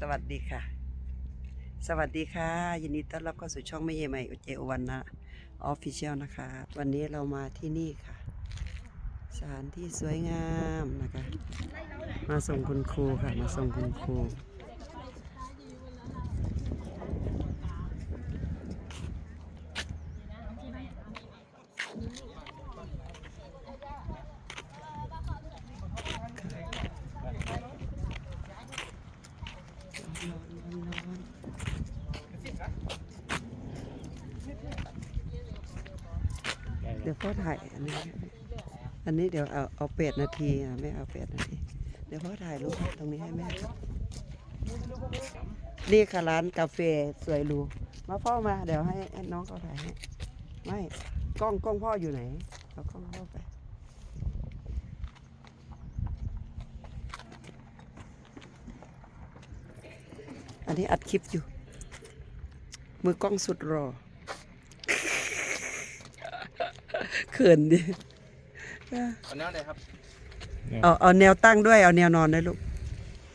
สวัสดีค่ะ สวัสดีค่ะ ยินดีต้อนรับเข้าสู่ช่องไม่เยใหม่อุเจโอวันนะออฟฟิเชียลนะคะ วันนี้เรามาที่นี่ค่ะ สถานที่สวยงามนะคะ มาส่งคุณครูค่ะ มาส่งคุณครู เดี๋ยวพ่อถ่ายอันนี้ อันนี้เดี๋ยวเอาเอาแปดนาทีอะไม่เอาแปดนาที เดี๋ยวพ่อถ่ายรูปตรงนี้ให้แม่ครับนี่ค่ะร้านกาแฟสวยรูมาพ่อมา เดี๋ยวให้ให้น้องเขาถ่ายให้ ไม่ กล้องกล้องพ่ออยู่ไหน เอากล้องพ่อไป อันนี้อัดคลิปอยู่ มือกล้องสุดรอเขินดิเอาแนวไหนครับเอาเอาแนวตั้งด้วยเอาแนวนอนด้วยลูก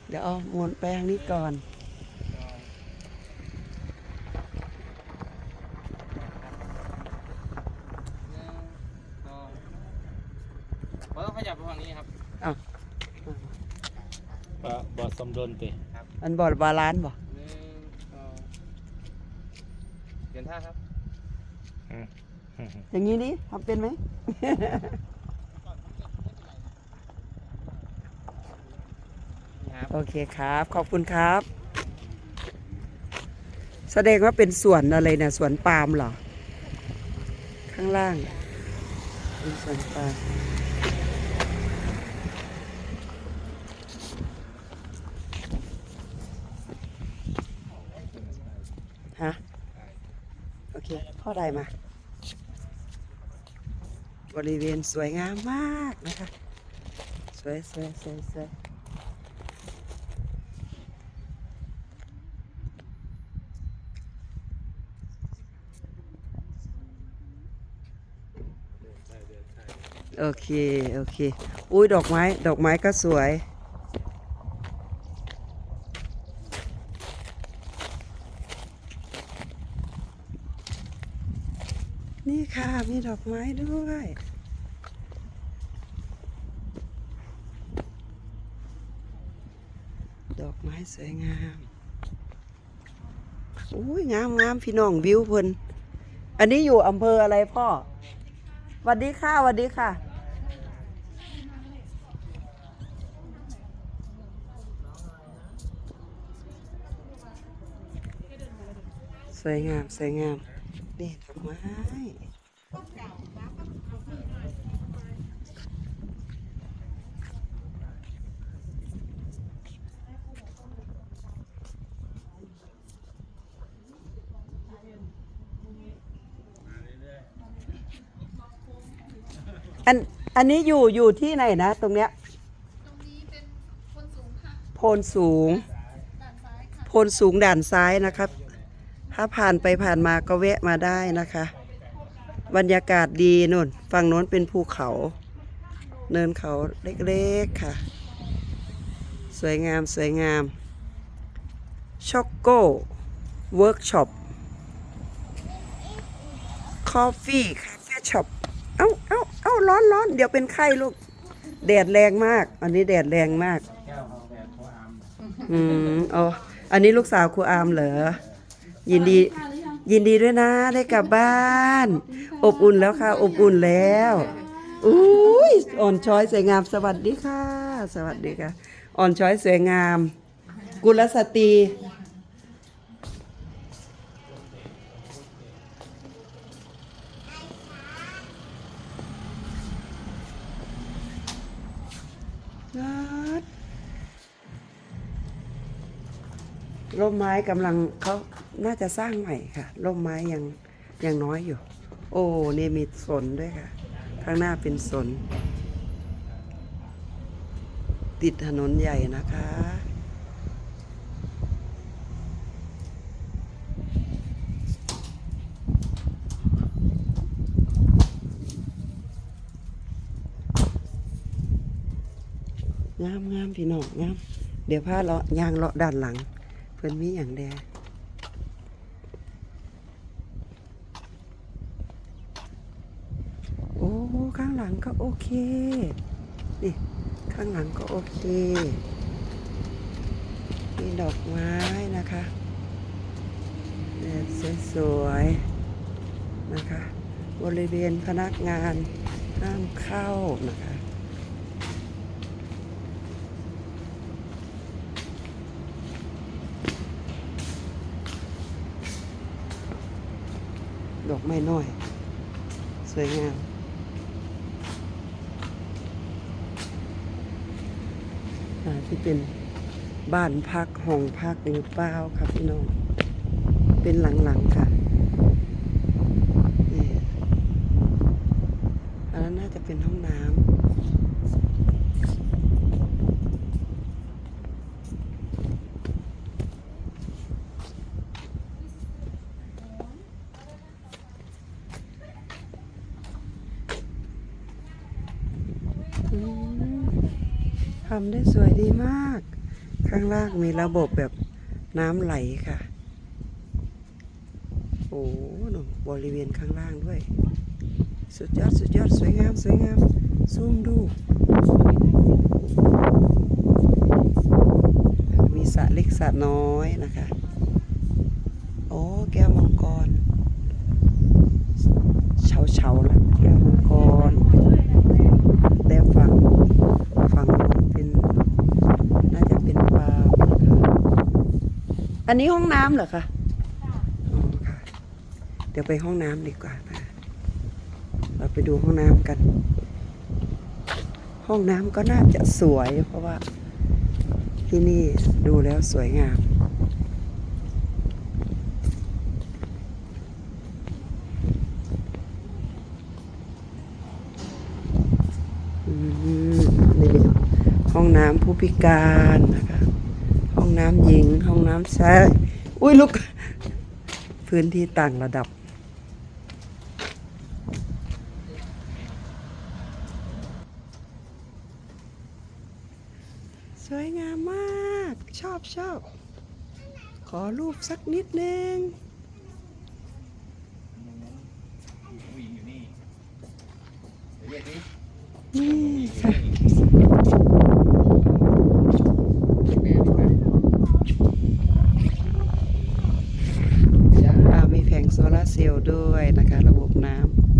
เดี๋ยวเอาหมุนแปลงนี้ก่อนหนึ่งสองเราต้องขยับไปฝั่งนี้ครับบะบอสมดนติ อันบอดบาลานซ์บ่หนึ่งสองเปลี่ยนท่าครับอย่างนี้นี่ทำเป็นไหม นี่ครับ โอเคครับ ขอบคุณครับ แสดงว่าเป็นสวนอะไรนะสวนปาล์มเหรอ ข้างล่างเป็นสวนปาล์ม ฮะโอเคพ่อได้มา บริเวณสวยงามมากนะคะ สวยสวยสวยสวยโอเค โอเค อุ้ยดอกไม้ ดอกไม้ก็สวย นี่ค่ะ มีดอกไม้ด้วยดอกไม้สวยงามอุ้ยงามงามพี่น้องวิวเพิ่นอันนี้อยู่อำเภออะไรพ่อวัสดีค่ะวัสดีค่ะ สวยงาม สวยงาม นี่ดอกไม้อันอันนี้อยู่อยู่ที่ไหนนะ ตรงเนี้ยตรงนี้เป็นคนสูงค่ะโพนสูงด้านซ้ายค่ะโพนสูงด่านซ้ายนะครับ ถ้าผ่านไปผ่านมาก็แวะมาได้นะคะ บรรยากาศดีนุ่นฝั่งโน้นเป็นภูเขา เนินเขาเล็กๆค่ะ สวยงามสวยงามช็อกโก้เวิร์กช็อปคอฟฟี่คาเฟ่ช็อปเอ้าเอ้าเอ้าร้อนร้อนเดี๋ยวเป็นไข้ลูก แดดแรงมาก อันนี้แดดแรงมาก อืมอ๋ออันนี้ลูกสาวครูอามเหรอ ยินดี ยินดีด้วยนะได้กลับบ้าน อบอุ่นแล้วค่ะ อบอุ่นแล้วอุ้ยอ่อนช้อยสวยงามสวัสดีค่ะ สวัสดีค่ะ อ่อนช้อยสวยงาม กุลสตรีนัดร่มไม้กำลังเขา น่าจะสร้างใหม่ค่ะร่มไม้ยังยังน้อยอยู่ โอ้นี่มีสนด้วยค่ะ ข้างหน้าเป็นสน ติดถนนใหญ่นะคะงามงามพี่น้องงาม เดี๋ยวพาเลาะยางเลาะด้านหลัง เพิ่อนมีอย่างแดโอ้ ข้า งหลังก็โอเค นี่ ข้างหลังก็โอเค มีดอกไม้นะคะแดดสวยๆนะคะ บริเวณพนักงานห้ามเข้านะคะ ดอกไม้น้อย สวยงาม อ่า ที่เป็นบ้านพักห้องพักหรือเปล่าครับพี่น้อง เป็นหลังๆค่ะนี่อันนั้นน่าจะเป็นห้องน้ำอืม ทำได้สวยดีมาก ข้างล่างมีระบบแบบน้ำไหลค่ะ โอ้หนูบริเวณข้างล่างด้วย สุดยอด สุดยอด สวยงาม สวยงาม ซูมดู มีสระเล็กสระน้อยนะคะ โอ้ แก้วมังกร เฉาเฉาๆละแก้วมังกร แต่ฝั่งฝั่งนู้นเป็น น่าจะเป็นปลาล์มนะคะ อันนี้ห้องน้ำเหรอคะอ๋อค่ะ เดี๋ยวไปห้องน้ำดีกว่านะเราไปดูห้องน้ำกัน ห้องน้ำก็น่าจะสวย เพราะว่า ที่นี่ดูแล้วสวยงามอืมนี่ห้องน้ำผู้พิการนะคะ น้ำหญิง ห้องน้ำชายอุ้ยลูกพื้นที่ต่างระดับ สวยงามมาก ชอบชอบ ขอรูปสักนิดนึงนี่ค่ะ แม่ดีกว่า อ่ามีแผงโซลาร์ เซลล์ด้วยนะคะ ระบบน้ำ